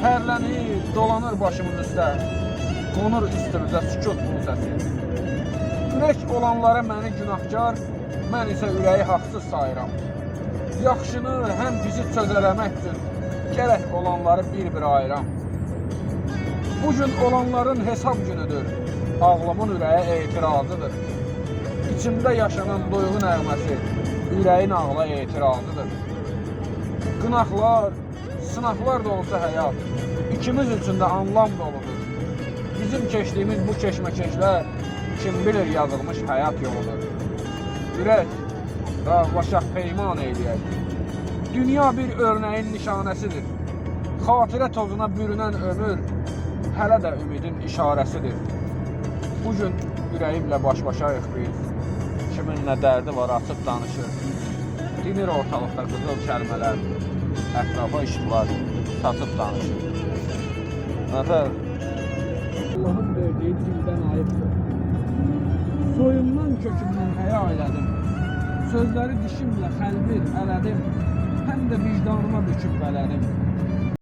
Hərlənir, dolanır başımın üstə. Qonur üstümüzə sükut bunun səsi. Ürək olanlara məni günahkar, mən isə ürəyi haqsız sayıram. Yaxşını, həm bizi çözələmək üçün gərək olanları bir-bir ayıram. Bu gün olanların hesab günüdür. Ağlımın ürəyə etirazıdır. İçimdə yaşanan duyğu nəğməsi ürəyin ağla etirazıdır. Qınaqlar, sınaqlar da olsa həyat ikimiz üçün də anlam doludur. Bizim keçdiyimiz bu keşməkeşlər kim bilir yazılmış həyat yoludur. Ürək, razılaşaq peyman eyləyək. Dünya bir örnəyin nişanəsidir. Xatirə tozuna bürünən ömür hələ də ümidin işarəsidir. Bu gün baş-başayıq biz. Kimin nə dərdi var açıb danışır. Dinir ortalıqda qızıl kəlmələr, ətrafa işıqlar saçıb danışır. Nəfər Allahın verdiyi dildən ayıbdır. Soyumdan kökümdən həya elədim. Sözləri dişimlə xəlbir ələdim. Həm də vicdanıma büküb bələdim.